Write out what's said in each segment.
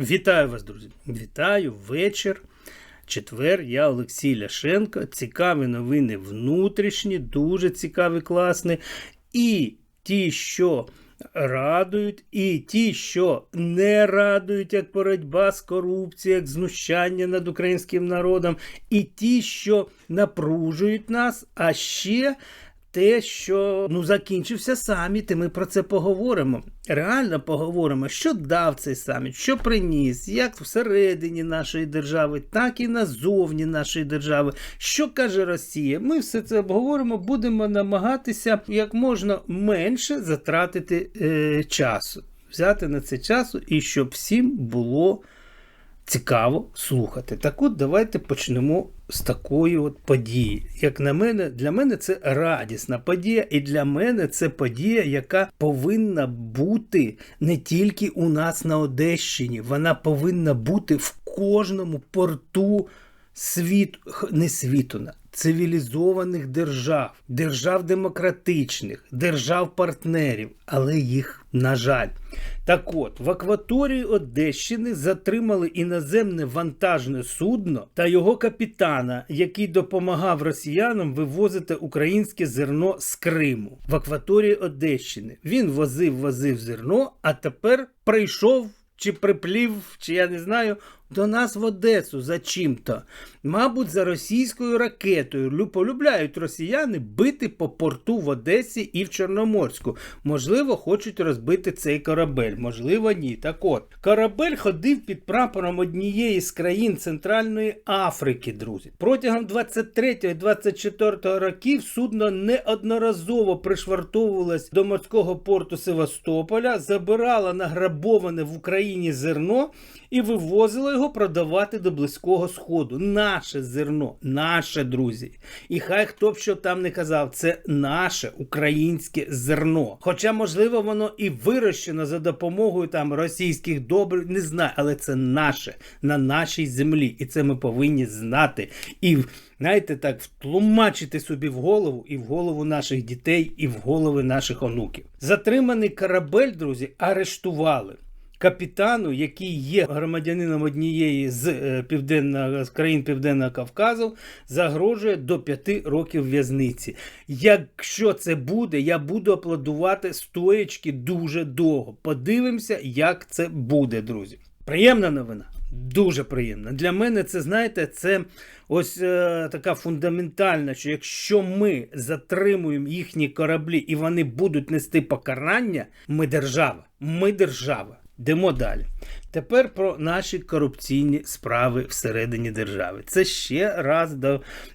Вітаю вас, друзі! Вітаю вечір. Четвер, я Олексій Ляшенко. Цікаві новини внутрішні, дуже цікаві, класні. І ті, що радують, і ті, що не радують, як боротьба з корупцією, як знущання над українським народом, і ті, що напружують нас, а ще те, що ну закінчився саміт, і ми про це поговоримо. Реально поговоримо, що дав цей саміт, що приніс, як всередині нашої держави, так і назовні нашої держави. Що каже Росія? Ми все це обговоримо, будемо намагатися як можна менше затратити е, часу, взяти на це часу, і щоб всім було цікаво слухати. Так от давайте почнемо з такої от події. Як на мене, для мене це радісна подія, і для мене це подія, яка повинна бути не тільки у нас на Одещині, вона повинна бути в кожному порту світу, не світу, цивілізованих держав, держав демократичних, держав-партнерів, але їх, на жаль. Так от, в акваторії Одещини затримали іноземне вантажне судно та його капітана, який допомагав росіянам вивозити українське зерно з Криму в акваторії Одещини. Він возив, возив зерно, а тепер прийшов чи приплів, чи я не знаю, до нас в Одесу за чим-то. Мабуть, за російською ракетою. Лю- Полюбляють росіяни бити по порту в Одесі і в Чорноморську. Можливо, хочуть розбити цей корабель, можливо, ні. Так от, корабель ходив під прапором однієї з країн Центральної Африки, друзі. Протягом 23-24 років судно неодноразово пришвартовувалось до морського порту Севастополя, забирало награбоване в Україні зерно і вивозило його продавати до Близького Сходу. Наше зерно, наше друзі. І хай хто б що там не казав, це наше українське зерно. Хоча, можливо, воно і вирощено за допомогою там російських добрив, не знаю, але це наше на нашій землі, і це ми повинні знати. І знаєте, так втлумачити собі в голову і в голову наших дітей, і в голови наших онуків. Затриманий корабель, друзі, арештували капітану, який є громадянином однієї з е, південного з країн Південного Кавказу, загрожує до п'яти років в'язниці. Якщо це буде, я буду аплодувати стоячки дуже довго. Подивимося, як це буде, друзі. Приємна новина. Дуже приємна. Для мене це, знаєте, це ось е, така фундаментальна, що якщо ми затримуємо їхні кораблі і вони будуть нести покарання, ми держава. Ми держава. Йдемо далі. Тепер про наші корупційні справи всередині держави. Це ще раз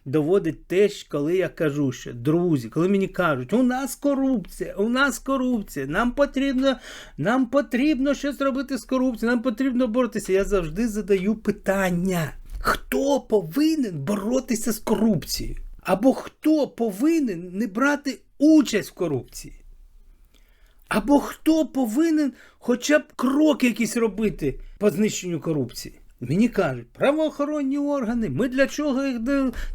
доводить те, коли я кажу, що друзі, коли мені кажуть, у нас корупція, у нас корупція, нам потрібно, нам потрібно щось робити з корупцією, нам потрібно боротися. Я завжди задаю питання: хто повинен боротися з корупцією? Або хто повинен не брати участь в корупції? Або хто повинен хоча б кроки якісь робити по знищенню корупції? Мені кажуть, правоохоронні органи, ми для чого їх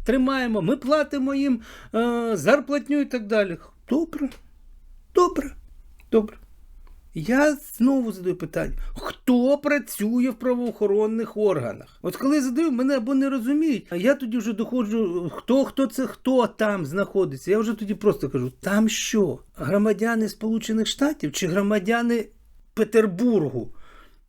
тримаємо? Ми платимо їм е, зарплатню і так далі. Добре, добре, добре. Я знову задаю питання: хто працює в правоохоронних органах? От коли задаю, мене або не розуміють, а я тоді вже доходжу, хто хто це, хто там знаходиться. Я вже тоді просто кажу: там що? Громадяни Сполучених Штатів чи громадяни Петербургу?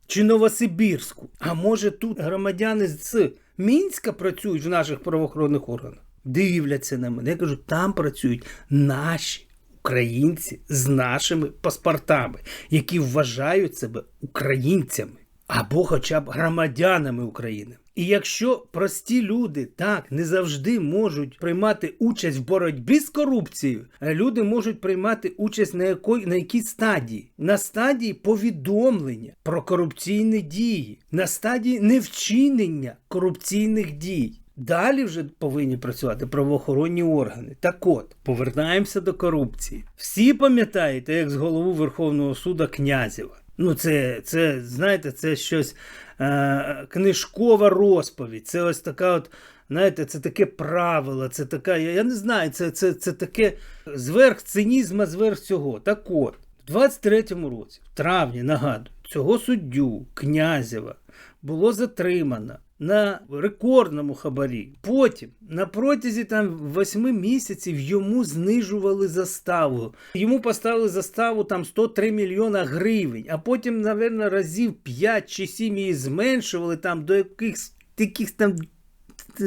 Чи Новосибірську? А може тут громадяни з Мінська працюють в наших правоохоронних органах? Дивляться на мене. Я кажу, там працюють наші українці з нашими паспортами, які вважають себе українцями або хоча б громадянами України. І якщо прості люди так не завжди можуть приймати участь в боротьбі з корупцією, е, люди можуть приймати участь на якій, на якій стадії? На стадії повідомлення про корупційні дії, на стадії невчинення корупційних дій. Далі вже повинні працювати правоохоронні органи. Так от, повертаємося до корупції. Всі пам'ятаєте, як з голову Верховного суду Князєва. Ну, це, це знаєте, це щось е, книжкова розповідь. Це ось така от. Знаєте, це таке правило, це така, я, я не знаю, це, це, це таке зверх цинізма, зверх цього. Так от, в 23-му році, в травні, нагадую, цього суддю Князєва було затримано на рекордному хабарі. Потім на протязі там восьми місяців йому знижували заставу. Йому поставили заставу там 103 мільйона гривень, а потім, напевно, разів 5 чи 7 її зменшували там до якихось таких там,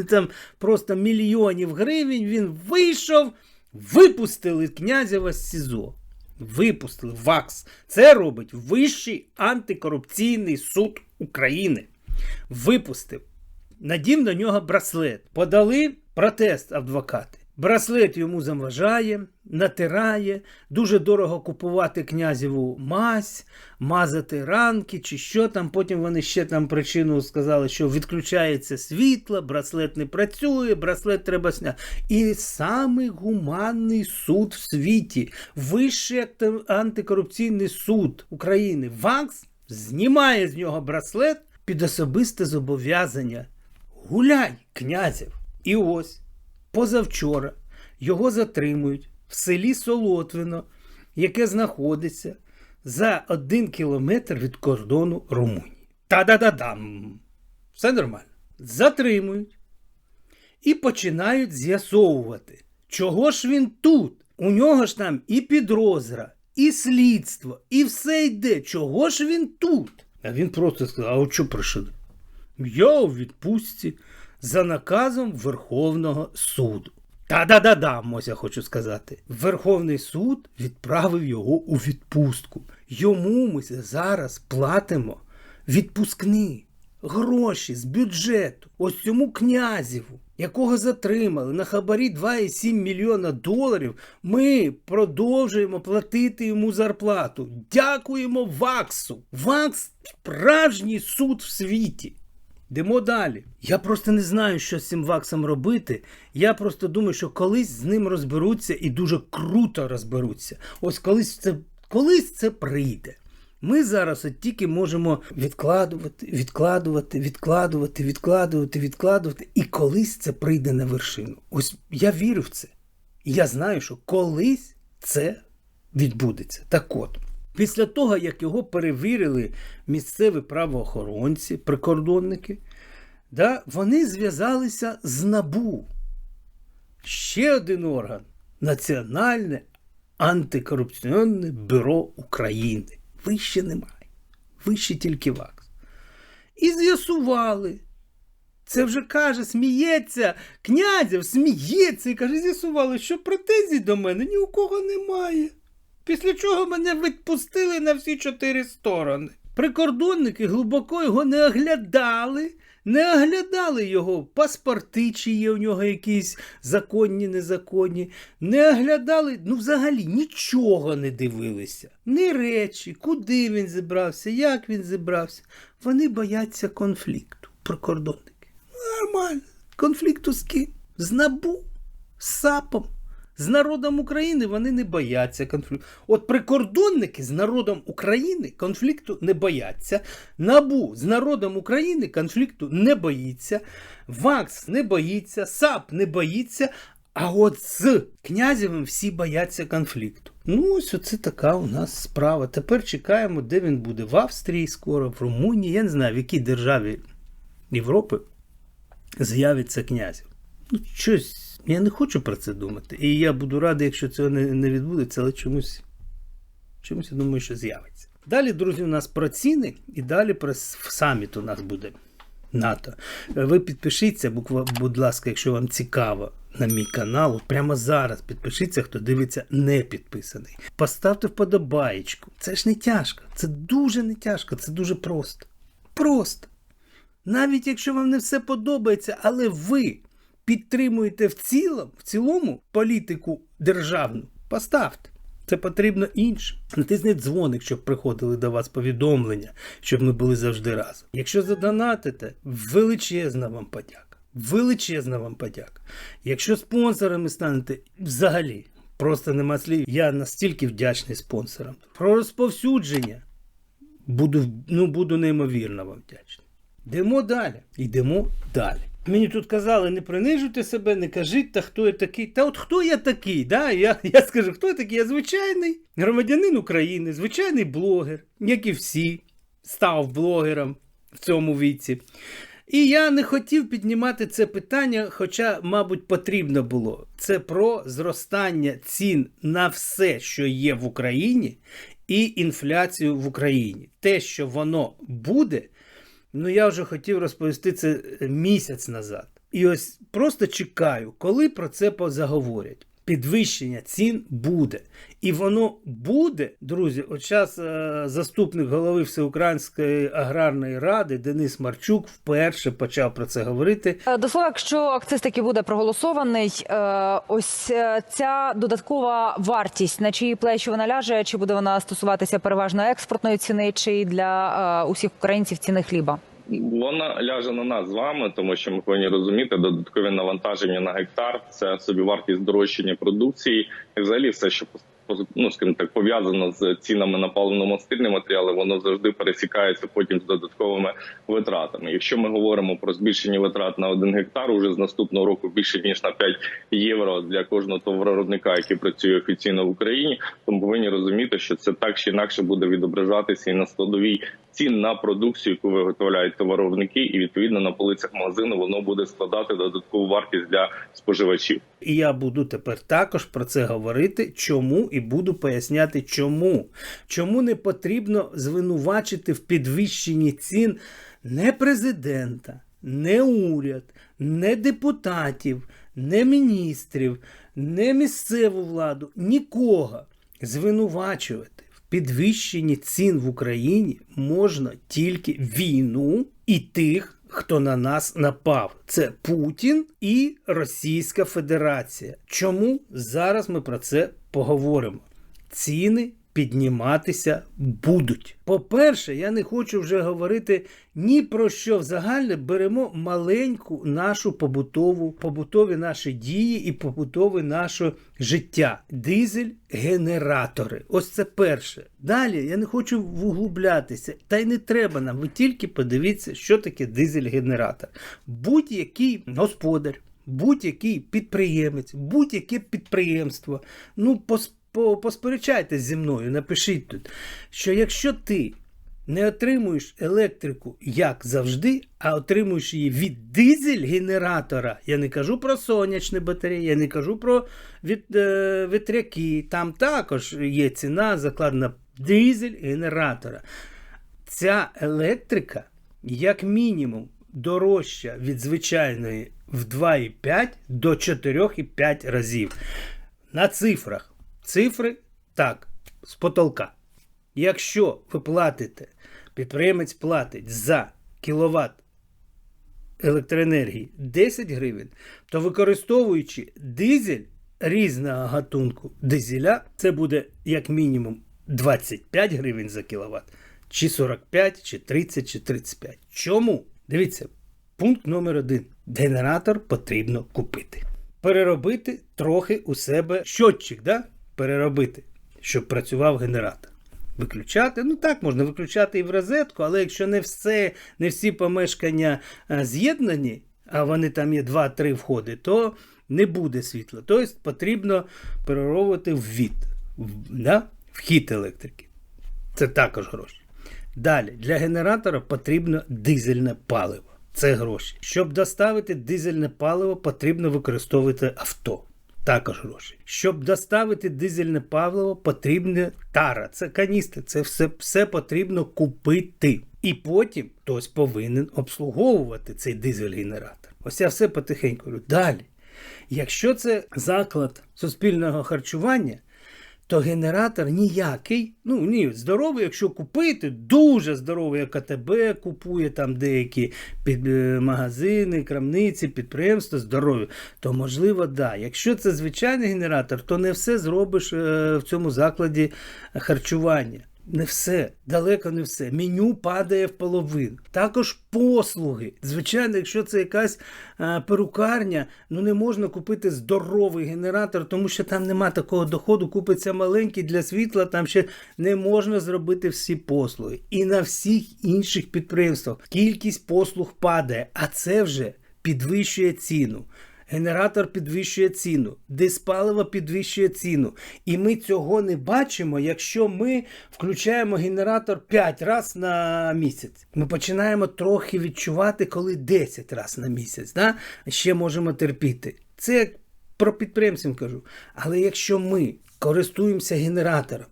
там просто мільйонів гривень. Він вийшов, випустили князєва з СІЗО. Випустили ВАКС. Це робить Вищий антикорупційний суд України. Випустив. Надів на нього браслет. Подали протест адвокати. Браслет йому заважає, натирає, дуже дорого купувати князіву мазь, мазати ранки чи що там. Потім вони ще там причину сказали, що відключається світло, браслет не працює, браслет треба сняти. І самий гуманний суд в світі, Вищий антикорупційний суд України, ВАКС, знімає з нього браслет під особисте зобов'язання. Гуляй, князів! І ось позавчора його затримують в селі Солотвино, яке знаходиться за один кілометр від кордону Румунії. Та-да-да-дам! Все нормально. Затримують і починають з'ясовувати, чого ж він тут. У нього ж там і підозра, і слідство, і все йде. Чого ж він тут? А він просто сказав: а от що прийшли? Я у відпустці за наказом Верховного суду. Та-да-да-дам, Мося хочу сказати. Верховний суд відправив його у відпустку. Йому ми зараз платимо відпускні гроші з бюджету. Ось цьому князіву, якого затримали на хабарі 2,7 мільйона доларів. Ми продовжуємо платити йому зарплату. Дякуємо ВАКСу. ВАКС справжній суд в світі. Йдемо далі. Я просто не знаю, що з цим ваксом робити. Я просто думаю, що колись з ним розберуться і дуже круто розберуться. Ось колись це, колись це прийде. Ми зараз от тільки можемо відкладувати, відкладувати, відкладувати, відкладувати, відкладувати, і колись це прийде на вершину. Ось я вірю в це. Я знаю, що колись це відбудеться. Так от. Після того, як його перевірили місцеві правоохоронці, прикордонники, да, вони зв'язалися з НАБУ. Ще один орган Національне антикорупційне бюро України. Вище немає. Вище тільки ВАКС. І з'ясували. Це вже каже, сміється, князів сміється і каже, з'ясували, що претензій до мене ні у кого немає. Після чого мене відпустили на всі чотири сторони. Прикордонники глибоко його не оглядали, не оглядали його паспорти, чи є у нього якісь законні, незаконні, не оглядали, ну взагалі нічого не дивилися. Ні речі, куди він зібрався, як він зібрався. Вони бояться конфлікту, прикордонники. Нормально. Конфлікту з ким? З НАБУ, з САПом. З народом України вони не бояться конфлікту. От прикордонники з народом України конфлікту не бояться. Набу з народом України конфлікту не боїться. ВАКС не боїться, САП не боїться. А от з князевим всі бояться конфлікту. Ну, ось оце така у нас справа. Тепер чекаємо, де він буде. В Австрії скоро, в Румунії. Я не знаю, в якій державі Європи з'явиться князів. Ну, щось. Я не хочу про це думати. І я буду радий, якщо цього не, не відбудеться, але чомусь, чомусь я думаю, що з'явиться. Далі, друзі, у нас про ціни, і далі про саміт у нас буде НАТО. Ви підпишіться, будь ласка, якщо вам цікаво, на мій канал. Прямо зараз підпишіться, хто дивиться не підписаний. Поставте вподобаєчку. Це ж не тяжко. Це дуже не тяжко, це дуже просто. Просто. Навіть якщо вам не все подобається, але ви підтримуєте в цілому, в цілому політику державну, поставте. Це потрібно іншим. Натисніть дзвоник, щоб приходили до вас повідомлення, щоб ми були завжди разом. Якщо задонатите, величезна вам подяка. Величезна вам подяка. Якщо спонсорами станете взагалі, просто нема слів. Я настільки вдячний спонсорам. Про розповсюдження буду, ну, буду неймовірно вам вдячний. Йдемо далі. Йдемо далі. Мені тут казали, не принижуйте себе, не кажіть, та хто я такий. Та от хто я такий? Да? Я, я скажу, хто я такий? Я звичайний громадянин України, звичайний блогер, як і всі. став блогером в цьому віці. І я не хотів піднімати це питання, хоча, мабуть, потрібно було. Це про зростання цін на все, що є в Україні, і інфляцію в Україні. Те, що воно буде, ну я вже хотів розповісти це місяць назад. І ось просто чекаю, коли про це позаговорять. Підвищення цін буде. І воно буде, друзі. От зараз е, заступник голови Всеукраїнської аграрної ради Денис Марчук вперше почав про це говорити. Е, До слова, якщо акциз таки буде проголосований, е, ось е, ця додаткова вартість на чиї плечі вона ляже, чи буде вона стосуватися переважно експортної ціни, чи для е, усіх українців ціни хліба? Вона ляже на нас з вами, тому що ми повинні розуміти додаткові навантаження на гектар. Це собівартість дорожчання продукції, і взагалі все, що ну, скажімо так, пов'язано з цінами на паливно-мастильні матеріали, воно завжди пересікається потім з додатковими витратами. Якщо ми говоримо про збільшення витрат на один гектар, уже з наступного року більше ніж на 5 євро для кожного товаровиробника, який працює офіційно в Україні, то ми повинні розуміти, що це так чи інакше буде відображатися і на складовій цін на продукцію, яку виготовляють товаровники, і відповідно на полицях магазину воно буде складати додаткову вартість для споживачів. І я буду тепер також про це говорити, чому і буду поясняти, чому. Чому не потрібно звинувачити в підвищенні цін не президента, не уряд, не депутатів, не міністрів, не місцеву владу, нікого звинувачувати в підвищенні цін в Україні можна тільки війну і тих хто на нас напав. Це Путін і Російська Федерація. Чому зараз ми про це поговоримо? Ціни підніматися будуть. По-перше, я не хочу вже говорити ні про що в загальне беремо маленьку нашу побутову, побутові наші дії і побутове наше життя. Дизель-генератори. Ось це перше. Далі я не хочу вуглублятися, та й не треба нам. Ви тільки подивіться, що таке дизель-генератор. Будь-який господар. Будь-який підприємець, будь-яке підприємство. Ну, пос посперечайтесь зі мною, напишіть тут, що якщо ти не отримуєш електрику, як завжди, а отримуєш її від дизель-генератора, я не кажу про сонячні батареї, я не кажу про від, е, вітряки, там також є ціна закладена дизель-генератора. Ця електрика, як мінімум, дорожча від звичайної в 2,5 до 4,5 разів. На цифрах. Цифри так, з потолка. Якщо ви платите, підприємець платить за кіловат електроенергії 10 гривень, то використовуючи дизель різного гатунку дизеля, це буде як мінімум 25 гривень за кіловат, чи 45, чи 30, чи 35. Чому? Дивіться, пункт номер один. Генератор потрібно купити. Переробити трохи у себе щотчик, да? переробити, щоб працював генератор. Виключати, ну так, можна виключати і в розетку, але якщо не все, не всі помешкання з'єднані, а вони там є 2-3 входи, то не буде світла. Тобто потрібно переробити ввід, да? вхід електрики. Це також гроші. Далі, для генератора потрібно дизельне паливо. Це гроші. Щоб доставити дизельне паливо, потрібно використовувати авто також гроші. Щоб доставити дизельне паливо, потрібна тара. Це каністри, це все, все потрібно купити. І потім хтось повинен обслуговувати цей дизель-генератор. Ось я все потихеньку. Далі. Якщо це заклад суспільного харчування, то генератор ніякий. Ну ні, здоровий, якщо купити, дуже здоровий, як АТБ купує там деякі під е, магазини, крамниці, підприємства здорові, то можливо, да. Якщо це звичайний генератор, то не все зробиш е, в цьому закладі харчування. Не все, далеко не все. Меню падає в половину. Також послуги. Звичайно, якщо це якась а, перукарня, ну не можна купити здоровий генератор, тому що там нема такого доходу, купиться маленький для світла, там ще не можна зробити всі послуги. І на всіх інших підприємствах кількість послуг падає, а це вже підвищує ціну. Генератор підвищує ціну, диспаливо підвищує ціну. І ми цього не бачимо, якщо ми включаємо генератор 5 разів на місяць. Ми починаємо трохи відчувати, коли 10 разів на місяць. Да? Ще можемо терпіти. Це про підприємців кажу. Але якщо ми користуємося генератором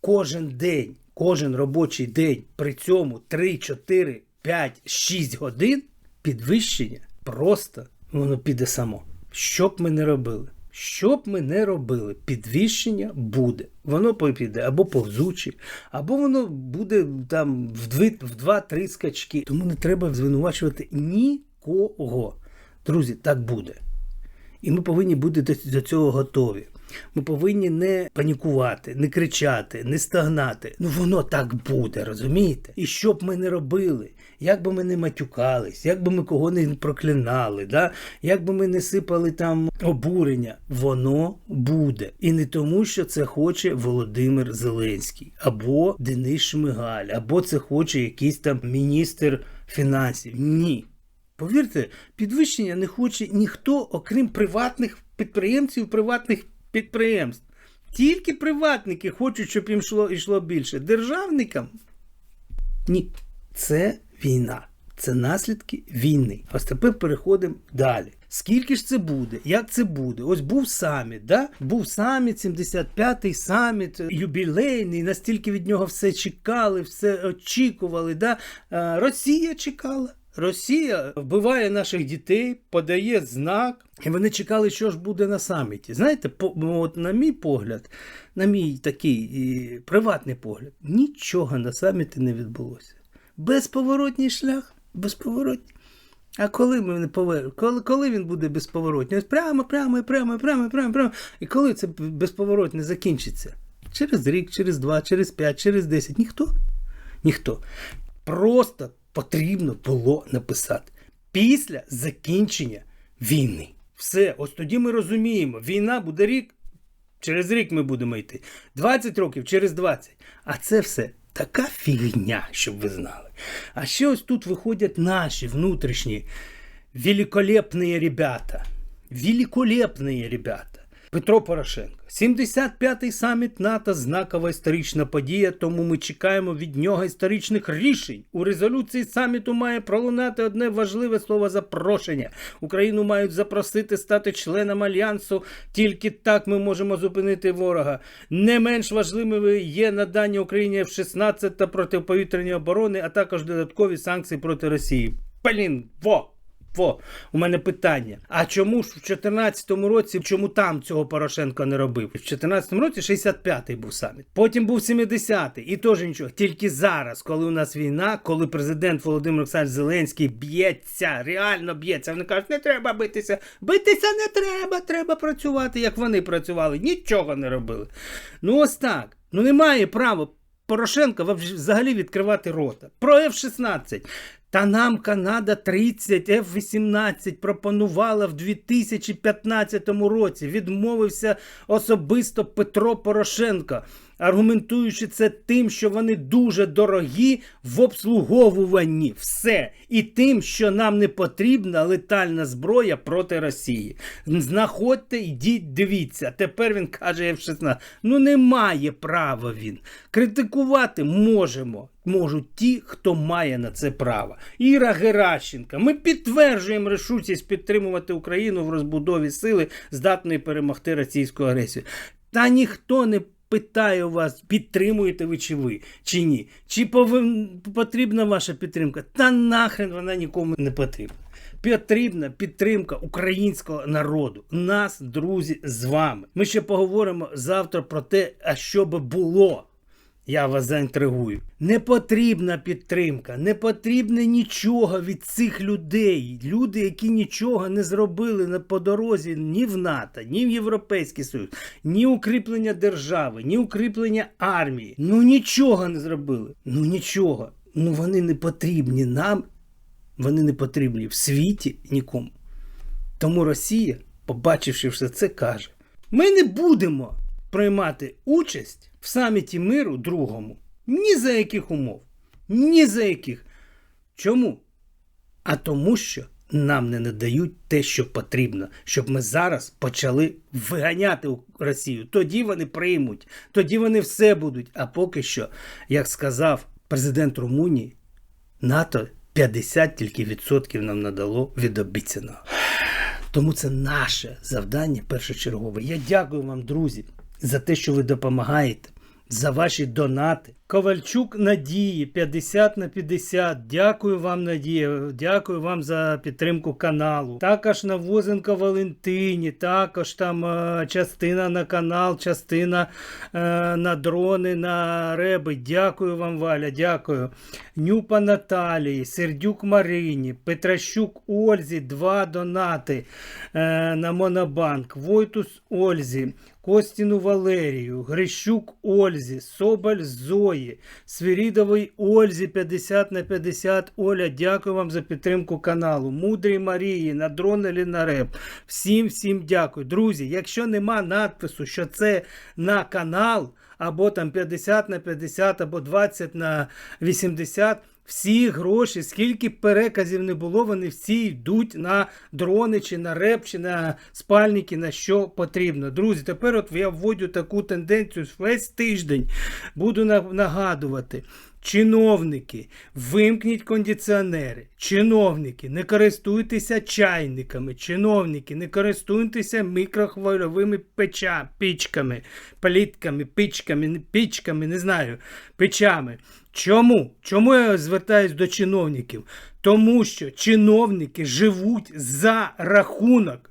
кожен день, кожен робочий день, при цьому 3, 4, 5, 6 годин підвищення просто воно піде само. Що б ми не робили? Що б ми не робили, підвищення буде. Воно піде або повзуче, або воно буде там в дві- в два-три скачки. Тому не треба звинувачувати нікого. Друзі, так буде. І ми повинні бути до, цього готові. Ми повинні не панікувати, не кричати, не стагнати. Ну воно так буде, розумієте? І що б ми не робили, як би ми не матюкались, як би ми кого не проклинали, да? як би ми не сипали там обурення, воно буде. І не тому, що це хоче Володимир Зеленський, або Денис Шмигаль, або це хоче якийсь там міністр фінансів. Ні. Повірте, підвищення не хоче ніхто, окрім приватних підприємців, приватних підприємств. Тільки приватники хочуть, щоб їм йшло, йшло більше. Державникам ні. Це війна. Це наслідки війни. Ось тепер переходимо далі. Скільки ж це буде? Як це буде? Ось був саміт, да? був саміт, 75-й саміт, юбілейний, настільки від нього все чекали, все очікували. Да? Росія чекала. Росія вбиває наших дітей, подає знак, і вони чекали, що ж буде на саміті. Знаєте, по, ну, от на мій погляд, на мій такий і, приватний погляд, нічого на саміті не відбулося. Безповоротній шлях, безповоротній. А коли ми не повер... коли, коли він буде безповоротній? Ось прямо, прямо, прямо, прямо, прямо, прямо. І коли це безповоротне закінчиться? Через рік, через два, через п'ять, через десять. Ніхто? Ніхто. Просто потрібно було написати після закінчення війни. Все, ось тоді ми розуміємо, війна буде рік, через рік ми будемо йти. 20 років через 20. А це все така фігня, щоб ви знали. А ще ось тут виходять наші внутрішні великолепні ребята. Великолепні ребята. Петро Порошенко. 75-й саміт НАТО знакова історична подія, тому ми чекаємо від нього історичних рішень. У резолюції саміту має пролунати одне важливе слово запрошення. Україну мають запросити стати членом альянсу. Тільки так ми можемо зупинити ворога. Не менш важливими є надання Україні F-16 та протиповітряної оборони, а також додаткові санкції проти Росії. Блін, во! Во, у мене питання. А чому ж в 2014 році, чому там цього Порошенко не робив? В 2014 році 65-й був саміт. Потім був 70-й, і теж нічого. Тільки зараз, коли у нас війна, коли президент Володимир Олександрович Зеленський б'ється, реально б'ється. Вони кажуть, не треба битися. Битися не треба, треба працювати, як вони працювали. Нічого не робили. Ну ось так. Ну немає права Порошенка взагалі відкривати рота. Про F-16. Та нам Канада 30 F-18 пропонувала в 2015 році. Відмовився особисто Петро Порошенко, аргументуючи це тим, що вони дуже дорогі в обслуговуванні. Все. І тим, що нам не потрібна летальна зброя проти Росії. Знаходьте, йдіть, дивіться. Тепер він каже F-16. Ну немає права він. Критикувати можемо. Можуть ті, хто має на це право. Іра Геращенка. Ми підтверджуємо рішучість підтримувати Україну в розбудові сили, здатної перемогти російську агресію. Та ніхто не питає у вас, підтримуєте ви чи ви, чи ні. Чи повин... потрібна ваша підтримка? Та нахрен вона нікому не потрібна. Потрібна підтримка українського народу. Нас, друзі, з вами. Ми ще поговоримо завтра про те, а що би було. Я вас заінтригую. Не потрібна підтримка, не потрібне нічого від цих людей. Люди, які нічого не зробили по дорозі ні в НАТО, ні в Європейський Союз, ні укріплення держави, ні укріплення армії. Ну нічого не зробили. Ну нічого. Ну вони не потрібні нам, вони не потрібні в світі нікому. Тому Росія, побачивши все це, каже: ми не будемо приймати участь в саміті миру другому. Ні за яких умов. Ні за яких. Чому? А тому що нам не надають те, що потрібно, щоб ми зараз почали виганяти Росію. Тоді вони приймуть, тоді вони все будуть. А поки що, як сказав президент Румунії, НАТО 50 тільки відсотків нам надало від обіцяного. Тому це наше завдання першочергове. Я дякую вам, друзі, за те, що ви допомагаєте, за ваші донати. Ковальчук Надії 50 на 50. Дякую вам, Надія. Дякую вам за підтримку каналу. Також Навозенко Валентині, також там е, частина на канал, частина е, на дрони, на реби. Дякую вам, Валя, дякую. Нюпа Наталії, Сердюк Марині, Петращук Ользі, два донати е, на Монобанк, Войтус Ользі, Костіну Валерію, Грищук Ользі, Соболь Зої, Свірідовій Ользі 50 на 50. Оля, дякую вам за підтримку каналу. Мудрій Марії, на дрон или на реп. Всім всім дякую. Друзі, якщо нема надпису, що це на канал, або там 50 на 50, або 20 на 80. Всі гроші, скільки переказів не було, вони всі йдуть на дрони, чи на реп, чи на спальники, на що потрібно. Друзі, тепер от я вводю таку тенденцію весь тиждень. Буду на- нагадувати. Чиновники, вимкніть кондиціонери. Чиновники, не користуйтеся чайниками. Чиновники, не користуйтеся мікрохвильовими печа, пічками, плітками, пічками, пічками, не знаю, печами. Чому? Чому я звертаюсь до чиновників? Тому що чиновники живуть за рахунок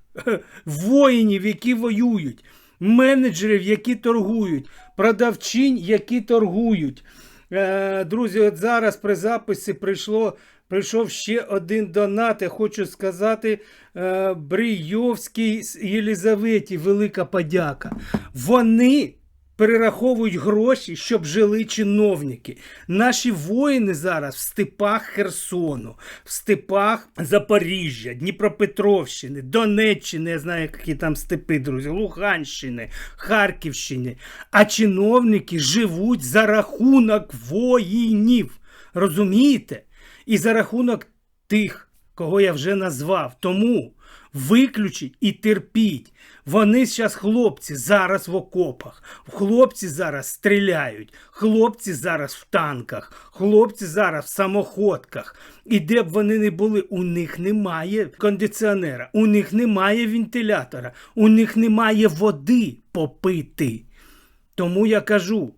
воїнів, які воюють, менеджерів, які торгують, продавчинь, які торгують. Е, Друзі, от зараз при записі прийшло. Прийшов ще один донат. Я хочу сказати е, Брийовській Єлізаветі, велика подяка. Вони перераховують гроші, щоб жили чиновники. Наші воїни зараз в степах Херсону, в степах Запоріжжя, Дніпропетровщини, Донеччини, я знаю, які там степи, друзі, Луганщини, Харківщини. А чиновники живуть за рахунок воїнів. Розумієте? І за рахунок тих, кого я вже назвав. Тому виключіть і терпіть. Вони зараз хлопці зараз в окопах, хлопці зараз стріляють, хлопці зараз в танках, хлопці зараз в самоходках. І де б вони не були, у них немає кондиціонера, у них немає вентилятора, у них немає води попити. Тому я кажу,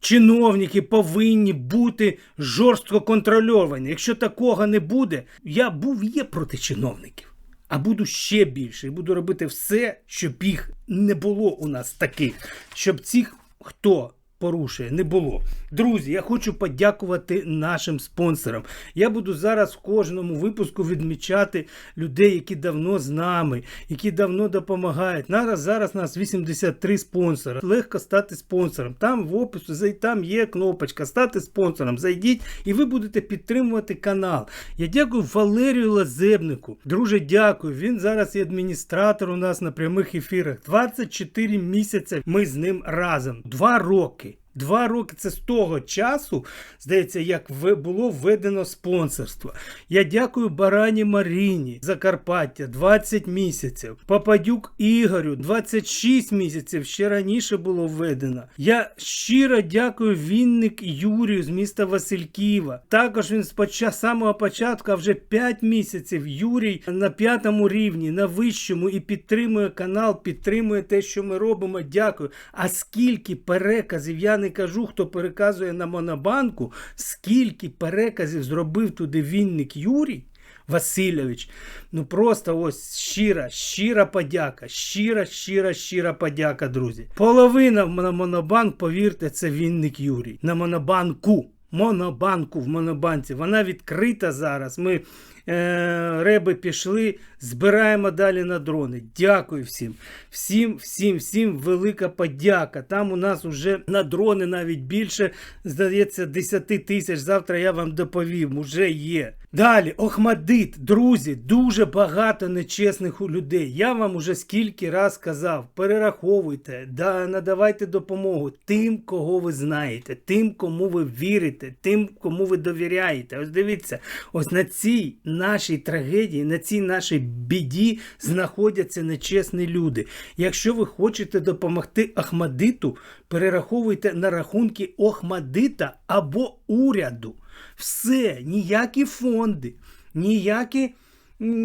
чиновники повинні бути жорстко контрольовані. Якщо такого не буде, я був є проти чиновників. А буду ще більше і буду робити все, щоб їх не було у нас таких, щоб цих, хто порушує, не було. Друзі, я хочу подякувати нашим спонсорам. Я буду зараз в кожному випуску відмічати людей, які давно з нами, які давно допомагають. Зараз зараз нас 83 спонсори. Легко стати спонсором. Там в опису зай- там є кнопочка стати спонсором. Зайдіть і ви будете підтримувати канал. Я дякую Валерію Лазебнику. Друже, дякую. Він зараз є адміністратор у нас на прямих ефірах. 24 місяці ми з ним разом. Два роки. Два роки це з того часу, здається, як було введено спонсорство. Я дякую Барані Маріні Закарпаття 20 місяців. Попадюк Ігорю 26 місяців ще раніше було введено. Я щиро дякую Вінник Юрію з міста Васильківа. Також він з самого початку, вже 5 місяців. Юрій на п'ятому рівні, на вищому і підтримує канал, підтримує те, що ми робимо. Дякую. А скільки переказів я не кажу, хто переказує на Монобанку, скільки переказів зробив туди Вінник Юрій. Васильович, ну просто ось щира, щира подяка, щира, щира, щира подяка, друзі. Половина на Монобанк, повірте, це Вінник Юрій. На Монобанку. Монобанку в Монобанці. Вона відкрита зараз. Ми е, реби пішли, збираємо далі на дрони. Дякую всім. Всім, всім, всім велика подяка. Там у нас вже на дрони навіть більше, здається, 10 тисяч. Завтра я вам доповім. Уже є. Далі, Охмадит, друзі, дуже багато нечесних людей. Я вам уже скільки раз казав, перераховуйте, да, надавайте допомогу тим, кого ви знаєте, тим, кому ви вірите, тим, кому ви довіряєте. Ось дивіться, ось на цій нашій трагедії, на цій нашій біді знаходяться нечесні люди. Якщо ви хочете допомогти Ахмадиту, перераховуйте на рахунки Охмадита або уряду. Все, ніякі фонди, ніякі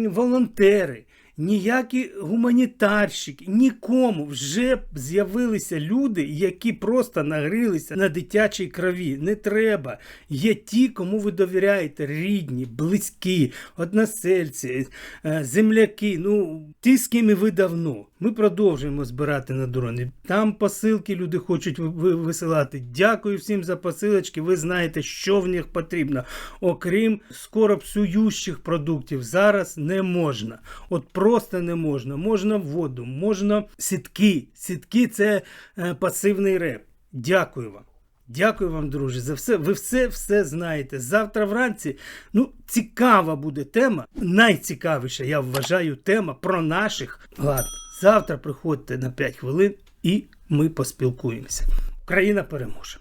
волонтери, ніякі гуманітарщики, нікому вже з'явилися люди, які просто нагрілися на дитячій крові. Не треба. Є ті, кому ви довіряєте, рідні, близькі, односельці, е, земляки. Ну, ті, з ким ви давно. Ми продовжуємо збирати на дрони. Там посилки люди хочуть ви- ви- висилати. Дякую всім за посилочки. Ви знаєте, що в них потрібно. Окрім скоро псуючих продуктів, зараз не можна. От просто не можна. Можна воду, можна сітки. Сітки це е, пасивний реп. Дякую вам. Дякую вам, друзі, за все. Ви все все знаєте. Завтра вранці ну, цікава буде тема. Найцікавіша, я вважаю, тема про наших. Ладно, завтра приходьте на 5 хвилин і ми поспілкуємося. Україна переможе.